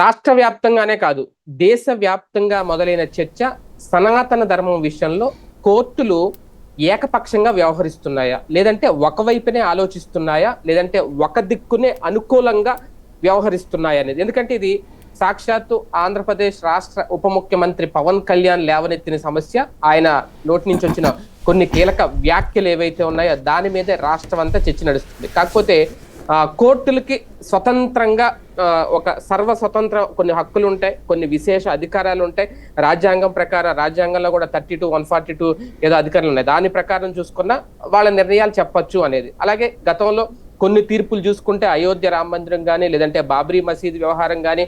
రాష్ట్ర వ్యాప్తంగానే కాదు దేశ వ్యాప్తంగా మొదలైన చర్చ సనాతన ధర్మం విషయంలో కోర్టులు ఏకపక్షంగా వ్యవహరిస్తున్నాయా? లేదంటే ఒకవైపునే ఆలోచిస్తున్నాయా? లేదంటే ఒక దిక్కునే అనుకూలంగా వ్యవహరిస్తున్నాయా అనేది? ఎందుకంటే ఇది సాక్షాత్తు ఆంధ్రప్రదేశ్ రాష్ట్ర ఉప ముఖ్యమంత్రి పవన్ కళ్యాణ్ లేవనెత్తిన సమస్య. ఆయన నోటి నుంచి వచ్చిన కొన్ని కీలక వ్యాఖ్యలు ఏవైతే ఉన్నాయో దాని మీదే రాష్ట్రం అంతా చర్చ నడుస్తుంది. కాకపోతే కోర్టులకి స్వతంత్రంగా ఒక సర్వ స్వతంత్ర కొన్ని హక్కులు ఉంటాయి కొన్ని విశేష అధికారాలు ఉంటాయి రాజ్యాంగం ప్రకారం రాజ్యాంగంలో కూడా thirty two one forty two ఏదో అధికారులు ఉన్నాయి. దాని ప్రకారం చూసుకున్నా వాళ్ళ నిర్ణయాలు చెప్పొచ్చు అనేది. అలాగే గతంలో కొన్ని తీర్పులు చూసుకుంటే అయోధ్య రామ మందిరం కానీ లేదంటే బాబ్రీ మసీద్ వ్యవహారం కానీ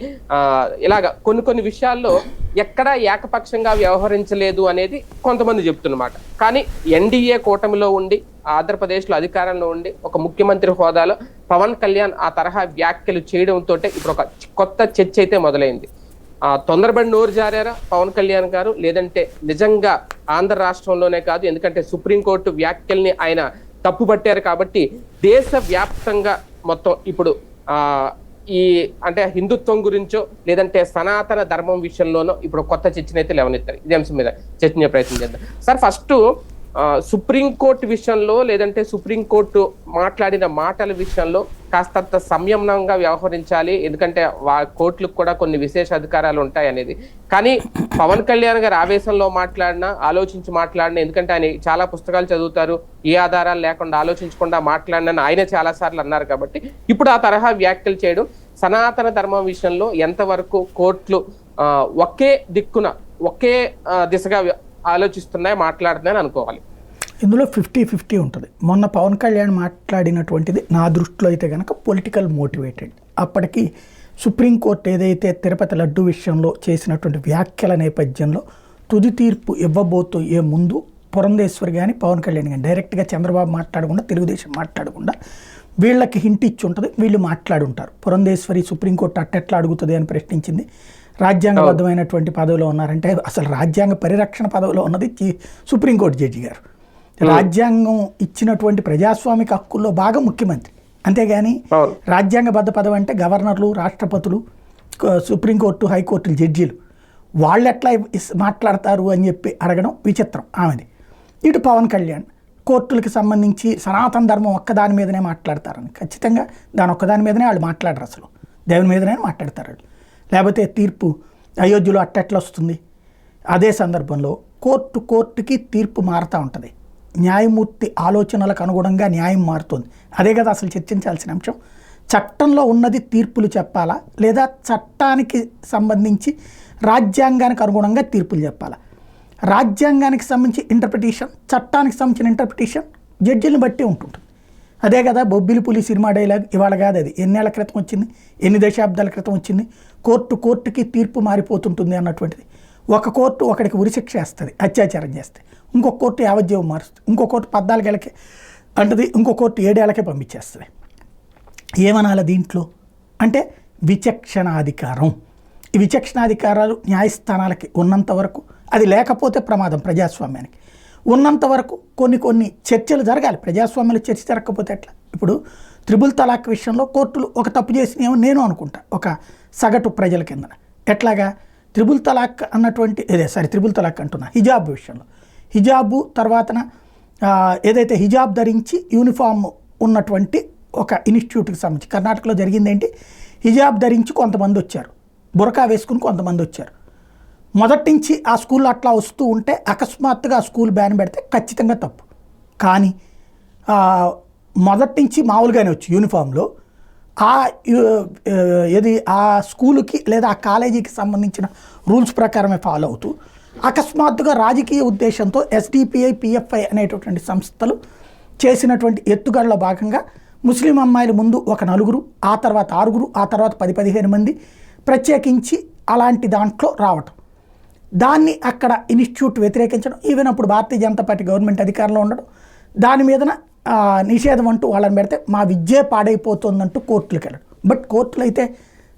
ఇలాగ కొన్ని కొన్ని విషయాల్లో ఎక్కడా ఏకపక్షంగా వ్యవహరించలేదు అనేది కొంతమంది చెప్తున్నమాట. కానీ ఎన్డీఏ కూటమిలో ఉండి ఆంధ్రప్రదేశ్లో అధికారంలో ఉండి ఒక ముఖ్యమంత్రి హోదాలో పవన్ కళ్యాణ్ ఆ తరహా వ్యాఖ్యలు చేయడంతో ఇప్పుడు ఒక కొత్త చర్చ అయితే మొదలైంది. ఆ తొందరబడి నోరు జారారా పవన్ కళ్యాణ్ గారు? లేదంటే నిజంగా ఆంధ్ర రాష్ట్రంలోనే కాదు ఎందుకంటే సుప్రీంకోర్టు వ్యాఖ్యల్ని ఆయన తప్పుపట్టారు కాబట్టి దేశ వ్యాప్తంగా మొత్తం ఇప్పుడు ఆ ఈ అంటే హిందుత్వం గురించో లేదంటే సనాతన ధర్మం విషయంలోనో ఇప్పుడు కొత్త చర్చనైతే లేవనెత్తారు. ఇదే అంశం మీద చర్చనీయ ప్రయత్నం చేద్దాం. సార్ ఫస్ట్ సుప్రీంకోర్టు విషయంలో లేదంటే సుప్రీంకోర్టు మాట్లాడిన మాటల విషయంలో కాస్తంత సంయమనంగా వ్యవహరించాలి. ఎందుకంటే వా కోర్టులకు కూడా కొన్ని విశేష అధికారాలు ఉంటాయి అనేది. కానీ పవన్ కళ్యాణ్ గారు ఆవేశంలో మాట్లాడినా ఆలోచించి మాట్లాడినా ఎందుకంటే ఆయన చాలా పుస్తకాలు చదువుతారు ఏ ఆధారాలు లేకుండా ఆలోచించకుండా మాట్లాడినని ఆయన చాలా సార్లు అన్నారు కాబట్టి ఇప్పుడు ఆ తరహా వ్యాఖ్యలు చేయడం సనాతన ధర్మం విషయంలో ఎంతవరకు కోర్టులు ఒకే దిక్కున ఒకే దిశగా ఆలోచిస్తున్నాయి మాట్లాడుతున్నాయని అనుకోవాలి. ఇందులో ఫిఫ్టీ ఫిఫ్టీ ఉంటుంది. మొన్న పవన్ కళ్యాణ్ మాట్లాడినటువంటిది నా దృష్టిలో అయితే కనుక పొలిటికల్ మోటివేటెడ్ అప్పటికి సుప్రీంకోర్టు ఏదైతే తిరుపతి లడ్డు విషయంలో చేసినటువంటి వ్యాఖ్యల నేపథ్యంలో తుది తీర్పు ఇవ్వబోతోయే ముందు పురంధేశ్వరి కానీ పవన్ కళ్యాణ్ కానీ డైరెక్ట్గా చంద్రబాబు మాట్లాడకుండా తెలుగుదేశం మాట్లాడకుండా వీళ్ళకి హింట్ ఇచ్చి ఉంటుంది వీళ్ళు మాట్లాడుంటారు. పురంధేశ్వరి సుప్రీంకోర్టు అట్టెట్లా అడుగుతుంది అని ప్రశ్నించింది. రాజ్యాంగబద్ధమైనటువంటి పదవిలో ఉన్నారంటే అసలు రాజ్యాంగ పరిరక్షణ పదవిలో ఉన్నది సుప్రీంకోర్టు జడ్జి గారు. రాజ్యాంగం ఇచ్చినటువంటి ప్రజాస్వామిక హక్కుల్లో భాగం ముఖ్యమంత్రి. అంతేగాని రాజ్యాంగబద్ధ పదవి అంటే గవర్నర్లు రాష్ట్రపతులు సుప్రీంకోర్టు హైకోర్టుల జడ్జీలు. వాళ్ళు ఎట్లా మాట్లాడతారు అని చెప్పి అడగడం విచిత్రం ఆమెది. ఇటు పవన్ కళ్యాణ్ కోర్టులకు సంబంధించి సనాతన ధర్మం ఒక్కదాని మీదనే మాట్లాడతారని. ఖచ్చితంగా దాని ఒక్కదాని మీదనే వాళ్ళు మాట్లాడరు అసలు. దేవుని మీదనే మాట్లాడతారు వాళ్ళు. లేకపోతే తీర్పు అయోధ్యలో అట్టెట్లా వస్తుంది. అదే సందర్భంలో కోర్టు కోర్టుకి తీర్పు మారుతూ ఉంటుంది. న్యాయమూర్తి ఆలోచనలకు అనుగుణంగా న్యాయం మారుతుంది. అదే కదా అసలు చర్చించాల్సిన అంశం. చట్టంలో ఉన్నది తీర్పులు చెప్పాలా? లేదా చట్టానికి సంబంధించి రాజ్యాంగానికి అనుగుణంగా తీర్పులు చెప్పాలా? రాజ్యాంగానికి సంబంధించి ఇంటర్ప్రిటేషన్ చట్టానికి సంబంధించిన ఇంటర్ప్రిటేషన్ జడ్జిని బట్టి ఉంటుంది అదే కదా బొబ్బిలి పులి సినిమా డైలాగ్ ఇవాళ కాదు అది. ఎన్నేళ్ళ క్రితం వచ్చింది? ఎన్ని దశాబ్దాల క్రితం వచ్చింది? కోర్టు కోర్టుకి తీర్పు మారిపోతుంటుంది అన్నటువంటిది. ఒక కోర్టు ఒకడికి ఉరిశిక్ష వేస్తుంది అత్యాచారం చేస్తే ఇంకో కోర్టు యావజ్జీవం మారుస్తుంది. ఇంకో కోర్టు పద్నాలుగేళ్ళకి అంటది ఇంకో కోర్టు ఏడేళ్ళకే పంపించేస్తుంది. ఏమనాలి దీంట్లో? అంటే విచక్షణాధికారం. ఈ విచక్షణాధికారాలు న్యాయస్థానాలకి ఉన్నంత వరకు అది లేకపోతే ప్రమాదం ప్రజాస్వామ్యానికి. ఉన్నంత వరకు కొన్ని కొన్ని చర్చలు జరగాలి. ప్రజాస్వామ్యంలో చర్చ జరగకపోతే ఎట్లా? ఇప్పుడు త్రిబుల్ తలాక్ విషయంలో కోర్టులు ఒక తప్పు చేసినాయేమో నేను అనుకుంటా. ఒక సగటు ప్రజల కింద ఎట్లాగా? త్రిబుల్ తలాక్ అన్నటువంటి అదే సారీ త్రిబుల్ తలాక్ అంటున్నా. హిజాబ్ విషయంలో. హిజాబు తర్వాతన ఏదైతే హిజాబ్ ధరించి యూనిఫామ్ ఉన్నటువంటి ఒక ఇన్స్టిట్యూట్కి సంబంధించి కర్ణాటకలో జరిగింది ఏంటి హిజాబ్ ధరించి కొంతమంది వచ్చారు. బురకా వేసుకుని కొంతమంది వచ్చారు. మొదటి నుంచి ఆ స్కూల్లో అట్లా వస్తూ ఉంటే అకస్మాత్తుగా స్కూల్ బ్యాన్ పెడితే ఖచ్చితంగా తప్పు. కానీ మొదటి నుంచి మామూలుగానే వచ్చు యూనిఫామ్లో. ఆ ఆ, ఏది ఆ స్కూలుకి లేదా ఆ కాలేజీకి సంబంధించిన రూల్స్ ప్రకారమే ఫాలో అవుతూ అకస్మాత్తుగా రాజకీయ ఉద్దేశంతో ఎస్డిపిఐ పిఎఫ్ఐ అనేటటువంటి సంస్థలు చేసినటువంటి ఎత్తుగడలో భాగంగా ముస్లిం అమ్మాయిల ముందు ఒక నలుగురు ఆ తర్వాత ఆరుగురు ఆ తర్వాత పది పదిహేను మంది ప్రత్యేకించి అలాంటి దాంట్లో రావటం. దాన్ని అక్కడ ఇన్స్టిట్యూట్ వ్యతిరేకించడం. ఈవెన్ అప్పుడు భారతీయ జనతా పార్టీ గవర్నమెంట్ అధికారంలో ఉండడం. దాని మీదన నిషేధం అంటూ వాళ్ళని పెడితే మా విద్యే పాడైపోతుందంటూ కోర్టులకు వెళ్ళడం. బట్ కోర్టులు అయితే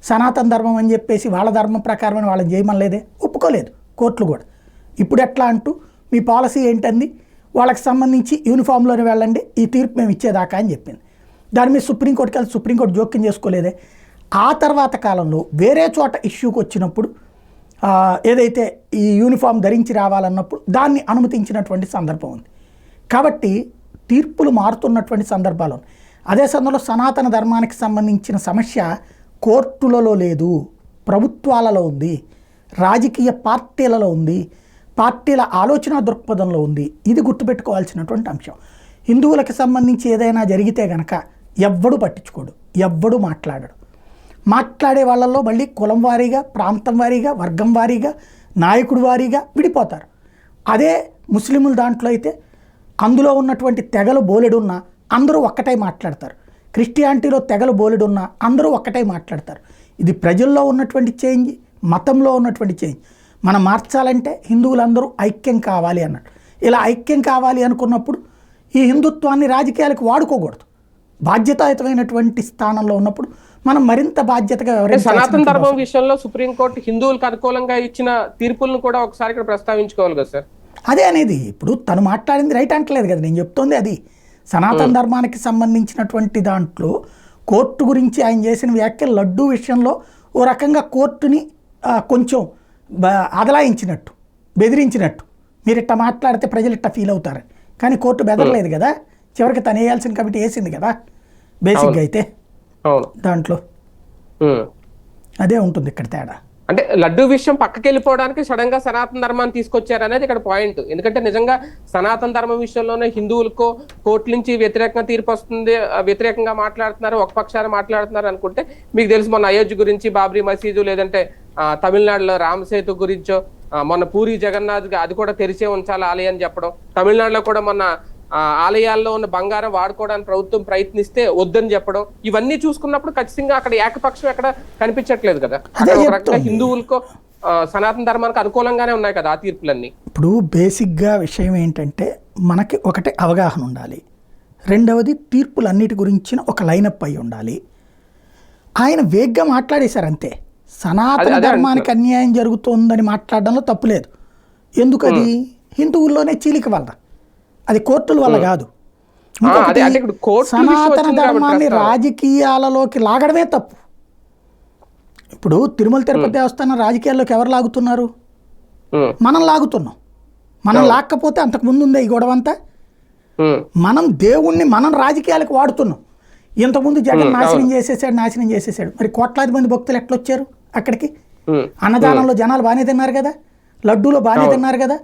సనాతన ధర్మం అని చెప్పేసి వాళ్ళ ధర్మం ప్రకారమే వాళ్ళని చేయమనలేదే ఒప్పుకోలేదు కోర్టులు కూడా. ఇప్పుడు ఎట్లా అంటూ మీ పాలసీ ఏంటంది? వాళ్ళకి సంబంధించి యూనిఫామ్లోనే వెళ్ళండి ఈ తీర్పు మేము ఇచ్చేదాకా అని చెప్పింది. దాని మీద సుప్రీంకోర్టుకి వెళ్ళి సుప్రీంకోర్టు జోక్యం చేసుకోలేదే. ఆ తర్వాత కాలంలో వేరే చోట ఇష్యూకి వచ్చినప్పుడు ఏదైతే ఈ యూనిఫామ్ ధరించి రావాలన్నప్పుడు దాన్ని అనుమతించినటువంటి సందర్భం ఉంది. కాబట్టి తీర్పులు మారుతున్నటువంటి సందర్భాలు అదే సమయంలో సనాతన ధర్మానికి సంబంధించిన సమస్య కోర్టులలో లేదు ప్రభుత్వాలలో ఉంది రాజకీయ పార్టీలలో ఉంది పార్టీల ఆలోచన దృక్పథంలో ఉంది. ఇది గుర్తుపెట్టుకోవాల్సినటువంటి అంశం. హిందువులకు సంబంధించి ఏదైనా జరిగితే గనక ఎవ్వడు పట్టించుకోడు ఎవ్వడు మాట్లాడడు. మాట్లాడే వాళ్ళల్లో మళ్ళీ కులం వారీగా ప్రాంతం వారీగా వర్గం వారీగా నాయకుడు వారీగా విడిపోతారు. అదే ముస్లిముల దాంట్లో అయితే అందులో ఉన్నటువంటి తెగలు బోలెడున్నా అందరూ ఒక్కటై మాట్లాడతారు. క్రిస్టియానిటీలో తెగలు బోలెడున్నా అందరూ ఒక్కటై మాట్లాడతారు. ఇది ప్రజల్లో ఉన్నటువంటి చేంజ్ మతంలో ఉన్నటువంటి చేంజ్. మనం మార్చాలంటే హిందువులందరూ ఐక్యం కావాలి అన్నాడు. ఇలా ఐక్యం కావాలి అనుకున్నప్పుడు ఈ హిందుత్వాన్ని రాజకీయాలకు వాడుకోకూడదు. బాధ్యతాయుతమైనటువంటి స్థానంలో ఉన్నప్పుడు మనం మరింత బాధ్యతగా సనాతన ధర్మం విషయంలో సుప్రీంకోర్టు హిందువులకు అనుకూలంగా ఇచ్చిన తీర్పులను కూడా ఒకసారి ఇక్కడ ప్రస్తావించుకోవాలి కదా సార్? అదే అనేది ఇప్పుడు తను మాట్లాడింది రైట్ అంటలేదు కదా నేను చెప్తోంది అది. సనాతన ధర్మానికి సంబంధించినటువంటి దాంట్లో కోర్టు గురించి ఆయన చేసిన వ్యాఖ్యలు లడ్డూ విషయంలో ఓ రకంగా కోర్టుని కొంచెం అదలాయించినట్టు బెదిరించినట్టు. మీరు ఇట్ట మాట్లాడితే ప్రజలు ఇట్ట ఫీల్ అవుతారు కానీ కోర్టు బెదరలేదు కదా చివరికి తను వేయాల్సిన కమిటీ వేసింది కదా బేసిక్గా అయితే. దాంట్లో. అదే ఉంటుంది ఇక్కడ తేడా. అంటే లడ్డు విషయం పక్కకి వెళ్ళిపోవడానికి సడన్గా సనాతన ధర్మాన్ని తీసుకొచ్చారు అనేది ఇక్కడ పాయింట్. ఎందుకంటే నిజంగా సనాతన ధర్మం విషయంలోనే హిందువులకు కోర్టు నుంచి వ్యతిరేకంగా తీర్పు వస్తుంది వ్యతిరేకంగా మాట్లాడుతున్నారు ఒక పక్షాన మాట్లాడుతున్నారు అనుకుంటే మీకు తెలుసు మొన్న అయోధ్య గురించి బాబ్రీ మసీదు లేదంటే ఆ, తమిళనాడులో రామసేతు గురించో మొన్న పూరి జగన్నాథ్ అది కూడా తెరిచే ఉంచాలి ఆలయం చెప్పడం. తమిళనాడులో కూడా మొన్న ఆలయాల్లో ఉన్న బంగారం వాడుకోవడానికి ప్రభుత్వం ప్రయత్నిస్తే వద్దని చెప్పడం ఇవన్నీ చూసుకున్నప్పుడు ఖచ్చితంగా అక్కడ ఏకపక్షం ఎక్కడ కనిపించట్లేదు కదా. ఒక రకంగా హిందువులకు సనాతన ధర్మానికి అనుకూలంగానే ఉన్నాయి కదా ఆ తీర్పులన్నీ. ఇప్పుడు బేసిక్గా విషయం ఏంటంటే మనకి ఒకటి అవగాహన ఉండాలి. రెండవది తీర్పులన్నిటి గురించిన ఒక లైనప్ అయి ఉండాలి. ఆయన వేగ్గా మాట్లాడేశారు అంతే సనాతన ధర్మానికి అన్యాయం జరుగుతోందని మాట్లాడడంలో తప్పులేదు ఎందుకు అది హిందువుల్లోనే చీలిక వల్ల అది కోర్టుల వల్ల కాదు. సనాతన ధర్మాన్ని. రాజకీయాలలోకి లాగడమే తప్పు. ఇప్పుడు తిరుమల తిరుపతి దేవస్థానం రాజకీయాల్లోకి ఎవరు లాగుతున్నారు? మనం లాగుతున్నాం. మనం లాక్కపోతే అంతకు ముందు ఉందే ఈ గొడవ అంతా మనం దేవుణ్ణి మనం రాజకీయాలకు వాడుతున్నాం. ఇంతకుముందు జగన్ నాశనం చేసేసాడు నాశనం చేసేసాడు. మరి కోట్లాది మంది భక్తులు ఎట్లా వచ్చారు అక్కడికి అన్నదానంలో జనాలు బాగానే తిన్నారు కదా? లడ్డూలో బాగానే తిన్నారు కదా?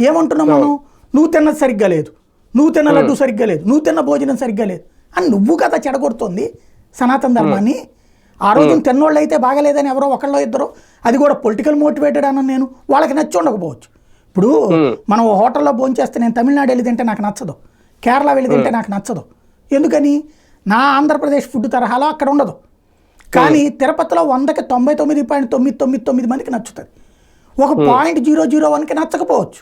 ఏమంటున్నాం మనం? నువ్వు తిన్నది సరిగ్గా లేదు నువ్వు తిన్న లడ్డు సరిగ్గా లేదు నువ్వు తిన్న భోజనం సరిగ్గా లేదు అని నువ్వు కదా చెడగొడుతోంది సనాతన ధర్మాన్ని ఆ రోజు తిన్నోళ్ళు అయితే బాగలేదని ఎవరో ఒకళ్ళో ఇద్దరు అది కూడా పొలిటికల్ మోటివేటెడ్ అన్న నేను వాళ్ళకి నచ్చి ఉండకపోవచ్చు ఇప్పుడు మనం హోటల్లో భోంచేస్తే నేను తమిళనాడు వెళ్ళి తింటే నాకు నచ్చదు కేరళ వెళ్ళి తింటే నాకు నచ్చదు ఎందుకని నా ఆంధ్రప్రదేశ్ ఫుడ్ తరహాలో అక్కడ ఉండదు కానీ తిరుపతిలో వందకి తొంభై తొమ్మిది పాయింట్ తొమ్మిది తొమ్మిది తొమ్మిది మందికి నచ్చుతుంది ఒక పాయింట్ జీరో జీరో వన్కి నచ్చకపోవచ్చు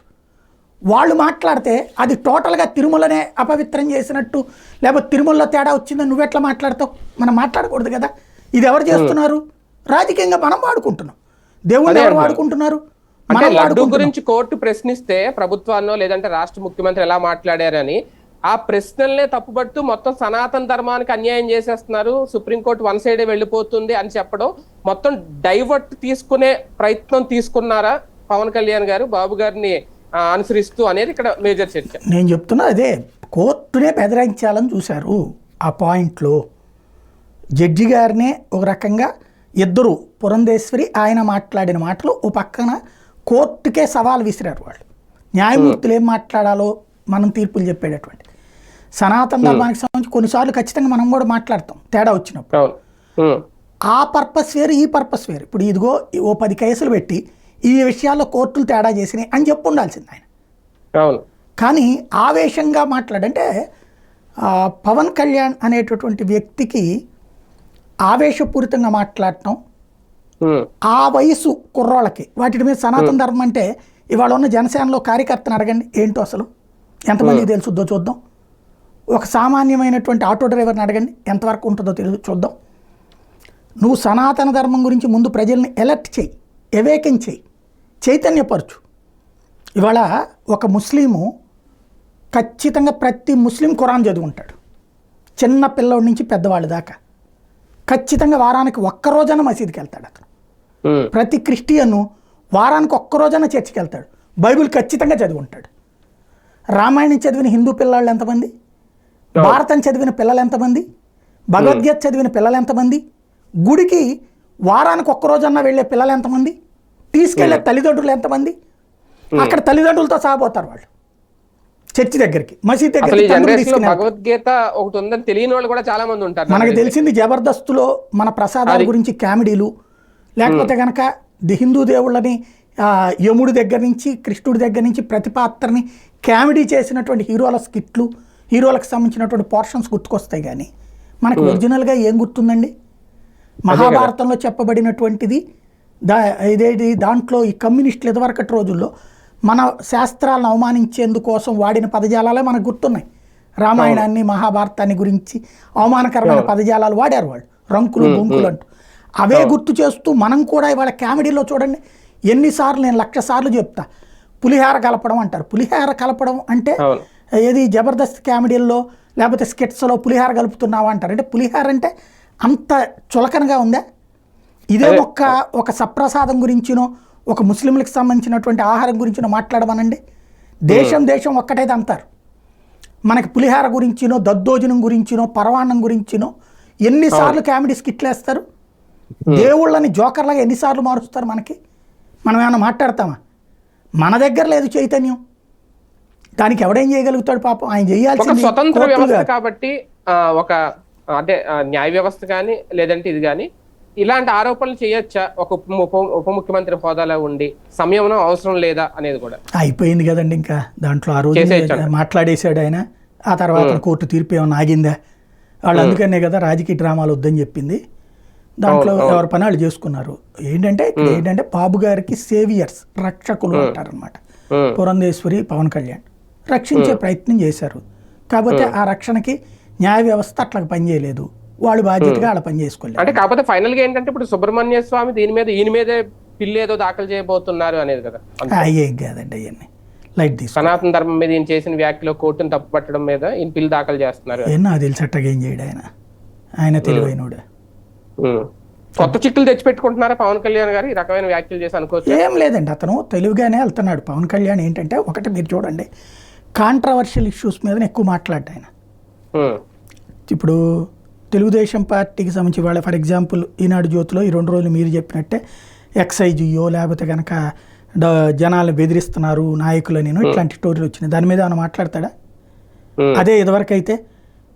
వాళ్ళు మాట్లాడితే అది టోటల్గా తిరుమలనే అపవిత్రం చేసినట్టు లేకపోతే తిరుమలలో తేడా వచ్చిందని నువ్వెట్లా మాట్లాడతావు? మనం మాట్లాడకూడదు కదా. ఇది ఎవరు చేస్తున్నారు? రాజకీయంగా మనం వాడుకుంటున్నాం. దేవుళ్ళు ఎవరు. వాడుకుంటున్నారు? అంటే లడ్డు గురించి కోర్టు ప్రశ్నిస్తే ప్రభుత్వాన్నో లేదంటే రాష్ట్ర ముఖ్యమంత్రి ఎలా మాట్లాడారని ఆ ప్రశ్నల్నే తప్పుపడుతూ మొత్తం సనాతన ధర్మానికి అన్యాయం చేసేస్తున్నారు. సుప్రీంకోర్టు వన్ సైడే వెళ్ళిపోతుంది అని చెప్పడం మొత్తం డైవర్ట్ తీసుకునే ప్రయత్నం తీసుకున్నారా పవన్ కళ్యాణ్ గారు? బాబు గారిని అనుసరిస్తూ అనేది ఇక్కడ మేజర్ చర్చ. నేను చెప్తున్నా అదే కోర్టునే బెదిరించాలని చూశారు ఆ పాయింట్లో. జడ్జి గారినే ఒక రకంగా ఇద్దరు పురంధేశ్వరి ఆయన మాట్లాడిన మాటలు ఓ పక్కన కోర్టుకే సవాల్ విసిరారు వాళ్ళు. న్యాయమూర్తులు ఏం మాట్లాడాలో మనం తీర్పులు చెప్పేటటువంటి. సనాతన ధర్మానికి సంబంధించి కొన్నిసార్లు ఖచ్చితంగా మనం కూడా మాట్లాడతాం తేడా వచ్చినప్పుడు. ఆ పర్పస్ వేరు ఈ పర్పస్ వేరు. ఇప్పుడు ఇదిగో ఓ పది కేసులు పెట్టి ఈ విషయాల్లో కోర్టులు తేడా చేసినాయి అని చెప్పు ఉండాల్సింది ఆయన. అవును. కానీ ఆవేశంగా మాట్లాడంటే పవన్ కళ్యాణ్ అనేటటువంటి వ్యక్తికి ఆవేశపూరితంగా మాట్లాడటం ఆ వయసు కుర్రోళ్ళకి వాటి మీద సనాతన ధర్మం అంటే ఇవాళ ఉన్న జనసేనలో కార్యకర్తను అడగండి ఏంటో అసలు? ఎంతమందికి తెలుసుద్దో చూద్దాం. ఒక సామాన్యమైనటువంటి ఆటో డ్రైవర్ని అడగండి ఎంతవరకు ఉంటుందో తెలుసు చూద్దాం. నువ్వు సనాతన ధర్మం గురించి ముందు ప్రజల్ని ఎలర్ట్ చేయి ఎవేకెన్ చేయి. చైతన్యపరచు. ఇవాళ ఒక ముస్లిము ఖచ్చితంగా ప్రతి ముస్లిం ఖురాన్ చదువుంటాడు. చిన్న పిల్లోడి నుంచి పెద్దవాళ్ళ దాకా. ఖచ్చితంగా వారానికి ఒక్క రోజైనా మసీదుకి వెళ్తాడు అతను ప్రతి క్రిస్టియన్ వారానికి ఒక్క రోజైనా చర్చికి వెళ్తాడు బైబిల్ ఖచ్చితంగా చదివి ఉంటాడు రామాయణం చదివిన హిందూ పిల్లలు ఎంతమంది? భారతం చదివిన పిల్లలు ఎంతమంది? భగవద్గీత చదివిన పిల్లలు ఎంతమంది? గుడికి వారానికి ఒక్క రోజన్నా వెళ్ళే పిల్లలు ఎంతమంది? తీసుకెళ్ళే తల్లిదండ్రులు ఎంతమంది? అక్కడ తల్లిదండ్రులతో సాగపోతారు వాళ్ళు. చర్చి దగ్గరికి మసీద్ దగ్గరికి తీసుకెళ్ళి భగవద్గీత ఒకటి ఉందని తెలియని వాళ్ళు కూడా చాలా మంది ఉంటారు మనకు తెలిసింది జబర్దస్త్లో మన ప్రసాదాల గురించి కామెడీలు లేకపోతే కనుక ది హిందూ దేవుళ్ళని యముడి దగ్గర నుంచి కృష్ణుడి దగ్గర నుంచి ప్రతి పాత్రని కామెడీ చేసినటువంటి హీరోల స్కిట్లు హీరోలకు సంబంధించినటువంటి పోర్షన్స్ గుర్తుకొస్తాయి కానీ మనకు ఒరిజినల్గా ఏం గుర్తుందండి? మహాభారతంలో చెప్పబడినటువంటిది దా ఇదేది దాంట్లో ఈ కమ్యూనిస్టులు ఇదివరకటి రోజుల్లో మన శాస్త్రాలను అవమానించేందుకోసం వాడిన పదజాలాలే మనకు గుర్తున్నాయి. రామాయణాన్ని మహాభారతాన్ని గురించి అవమానకరమైన పదజాలాలు వాడారు వాళ్ళు. రంకులు బొంకులు అంటూ. అవే గుర్తు చేస్తూ మనం కూడా ఇవాళ కామెడీలో చూడండి ఎన్నిసార్లు నేను లక్ష సార్లు చెప్తా. పులిహార కలపడం అంటారు. పులిహార కలపడం అంటే ఏది జబర్దస్త్ కామెడీల్లో లేకపోతే స్కెట్స్లో పులిహార కలుపుతున్నావా అంటారు. అంటే పులిహార అంటే అంత చులకనగా ఉందా? ఇదే ఒక్క ఒక సప్రసాదం గురించినో ఒక ముస్లింలకు సంబంధించినటువంటి ఆహారం గురించినో మాట్లాడమనండి. దేశం దేశం ఒక్కటైతే అంటారు మనకి పులిహార గురించినో దద్దోజనం గురించినో పరవాన్నం గురించినో ఎన్నిసార్లు కామెడీ స్కిట్లు వేస్తారు దేవుళ్ళని జోకర్లాగా ఎన్నిసార్లు మారుస్తారు మనకి? మనం ఏమైనా మాట్లాడతామా? మన దగ్గర లేదు చైతన్యం. దానికి ఎవడేం చేయగలుగుతాడు పాపం? ఆయన ఒక చేయాల్సింది స్వతంత్ర వ్యవస్థ. కాబట్టి ఒక అంటే న్యాయ వ్యవస్థ కానీ లేదంటే ఇది కానీ ఇలాంటి ఆరోపణలు చేయొచ్చా? ఒక ఉప ఉప- ముఖ్యమంత్రి హోదాలో ఉండి సమయం అవసరం లేదా అనేది కూడా? అయిపోయింది కదండి ఇంకా. దాంట్లో ఆ రోజు. మాట్లాడేశాడు ఆయన. ఆ తర్వాత కోర్టు తీర్పు ఏమన్నా ఆగిందా? వాళ్ళు అందుకనే కదా రాజకీయ డ్రామాలు వద్దని చెప్పింది. దాంట్లో ఎవరి పని వాళ్ళు చేసుకున్నారు. ఏంటంటే ఇక్కడ ఏంటంటే బాబు గారికి సేవియర్స్ రక్షకులు అంటారనమాట పురంధేశ్వరి పవన్ కళ్యాణ్. రక్షించే ప్రయత్నం చేశారు. కాకపోతే ఆ రక్షణకి న్యాయ వ్యవస్థ అట్లా పనిచేయలేదు. వాళ్ళు బాధ్యతగా వాళ్ళ పని చేసుకోలేదు అంటే కాకపోతే ఫైనల్గా ఏంటంటే ఇప్పుడు సుబ్రహ్మణ్య స్వామి దీని మీద ఈయన మీదే పిల్లి ఏదో దాఖలు చేయబోతున్నారు అనేది కదా. అయ్యేం కాదండి అవన్నీ లైట్ తీసుకో. సనాతన ధర్మం మీద ఈయన చేసిన వ్యాఖ్యలో కోర్టును తప్పుపట్టడం మీద ఈయన పిల్లి దాఖలు చేస్తున్నారు ఏం నాకు తెలిసి అట్టగా ఏం చేయడు ఆయన. ఆయన తెలివైనడు. ఉమ్. కొత్త చిక్కులు తెచ్చిపెట్టుకుంటున్నారా పవన్ కళ్యాణ్ గారు? ఈ రకమైన వ్యాఖ్యలు చేసి అనుకోవచ్చు? ఏం లేదండి అతను తెలివిగానే వెళ్తున్నాడు. పవన్ కళ్యాణ్ ఏంటంటే ఒకటి మీరు చూడండి కాంట్రవర్షియల్ ఇష్యూస్ మీద ఎక్కువ మాట్లాడ్డా ఆయన ఉమ్, ఇప్పుడు తెలుగుదేశం పార్టీకి సంబంధించి వాళ్ళ ఫర్ ఎగ్జాంపుల్ ఈనాడు జ్యోతిలో ఈ రెండు రోజులు మీరు చెప్పినట్టే ఎక్సైజియో లేకపోతే కనుక జనాలను బెదిరిస్తున్నారు నాయకులని ఇట్లాంటి స్టోరీలు వచ్చినాయి. దాని మీద ఏమైనా మాట్లాడతాడా? అదే ఇదివరకైతే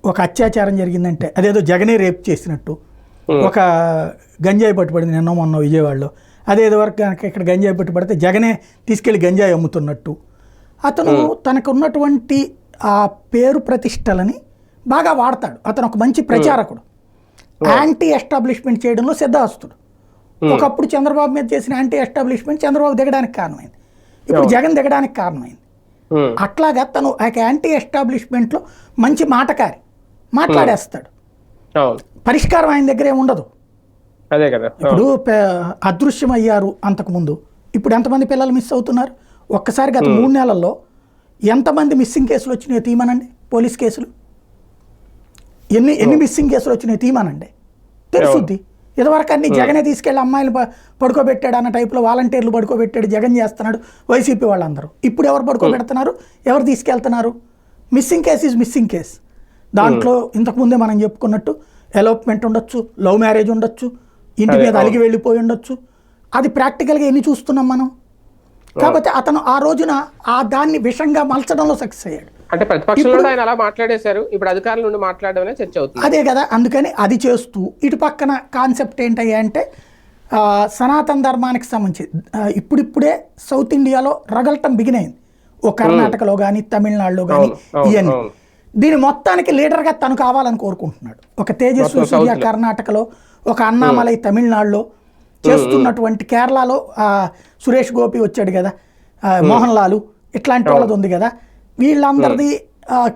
ఒక అత్యాచారం జరిగిందంటే అదేదో జగనే రేప్ చేసినట్టు. ఒక గంజాయి పట్టుబడింది నిన్న మొన్న విజయవాడలో. అదే ఇదివరకు కనుక ఇక్కడ గంజాయి పట్టుబడితే జగనే తీసుకెళ్ళి గంజాయి అమ్ముతున్నట్టు. అతను తనకు ఉన్నటువంటి ఆ పేరు ప్రతిష్టలని బాగా వాడతాడు. అతను ఒక మంచి ప్రచారకుడు. యాంటీ ఎస్టాబ్లిష్మెంట్ చేయడంలో సిద్ధాస్తుడు ఒకప్పుడు చంద్రబాబు మీద చేసిన యాంటీ ఎస్టాబ్లిష్మెంట్ చంద్రబాబు దిగడానికి కారణమైంది. ఇప్పుడు జగన్ దిగడానికి కారణమైంది. ఉమ్, అట్లాగా తను ఆ యాంటీ ఎస్టాబ్లిష్మెంట్లో మంచి మాటకారి మాట్లాడేస్తాడు. పరిష్కారం ఆయన దగ్గర ఏమి ఉండదు. అదే కదా. ఇప్పుడు అదృశ్యమయ్యారు అంతకుముందు. ఇప్పుడు ఎంతమంది పిల్లలు మిస్ అవుతున్నారు? ఒక్కసారి గత మూడు నెలల్లో ఎంతమంది మిస్సింగ్ కేసులు వచ్చినాయో తీమనండి పోలీస్ కేసులు? ఎన్ని ఎన్ని మిస్సింగ్ కేసులు వచ్చినాయో తీమనండి తెలుసుద్ది. ఇదివరకు అన్ని జగనే తీసుకెళ్ళి అమ్మాయిలు పడుకోబెట్టాడు అన్న టైప్లో వాలంటీర్లు పడుకోబెట్టాడు జగన్ చేస్తున్నాడు వైసీపీ వాళ్ళందరూ. ఇప్పుడు ఎవరు పడుకోబెడుతున్నారు? ఎవరు తీసుకెళ్తున్నారు? Missing case is missing case దాంట్లో ఇంతకుముందే మనం చెప్పుకున్నట్టు ఎలోప్మెంట్ ఉండొచ్చు లవ్ మ్యారేజ్ ఉండొచ్చు ఇంటి మీద అలిగి వెళ్ళిపోయి ఉండొచ్చు. అది ప్రాక్టికల్గా ఎన్ని చూస్తున్నాం మనం? కాకపోతే అతను ఆ రోజున ఆ దాన్ని విషంగా మలచడంలో సక్సెస్ అయ్యాడు. అంటే ప్రతిపక్షంలో ఆయన అలా మాట్లాడేశారు. ఇప్పుడు అధికారుల నుండి మాట్లాడడం అనేది చర్చ అవుతుంది. అదే కదా అందుకని అది చేస్తూ ఇటు పక్కన కాన్సెప్ట్ ఏంటయ్యా అంటే సనాతన ధర్మానికి సంబంధించి ఇప్పుడిప్పుడే సౌత్ ఇండియాలో రగలటం బిగిన్ అయింది ఓ కర్ణాటకలో కానీ తమిళనాడులో కానీ ఇవన్నీ. దీని మొత్తానికి లీడర్గా తను కావాలని కోరుకుంటున్నాడు. ఒక తేజస్వి సూర్య. కర్ణాటకలో ఒక అన్నామలై తమిళనాడులో చేస్తున్నటువంటి కేరళలో ఆ, సురేష్ గోపి వచ్చాడు కదా మోహన్ లాలు ఇట్లాంటి వాళ్ళది ఉంది కదా. వీళ్ళందరిది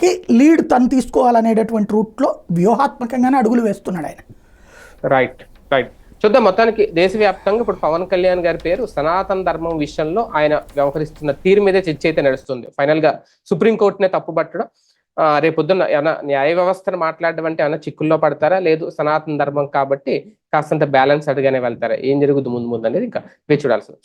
కి లీడ్ తను తీసుకోవాలనేటటువంటి రూట్లో వ్యూహాత్మకంగానే అడుగులు వేస్తున్నాడు ఆయన. రైట్ రైట్ చూద్దాం మొత్తానికి దేశవ్యాప్తంగా ఇప్పుడు పవన్ కళ్యాణ్ గారి పేరు సనాతన ధర్మం విషయంలో ఆయన వ్యవహరిస్తున్న తీరు మీదే చర్చ అయితే నడుస్తుంది. ఫైనల్గా సుప్రీంకోర్టునే తప్పుపట్టడం ఆ, రేపొద్దున ఏమైనా న్యాయ వ్యవస్థను మాట్లాడడం అంటే ఏమైనా చిక్కుల్లో పడతారా? లేదు సనాతన ధర్మం కాబట్టి కాస్తంత బ్యాలెన్స్ అడిగానే వెళ్తారా? ఏం జరుగుతుంది ముందు ముందు అనేది ఇంకా వేచి చూడాల్సిన.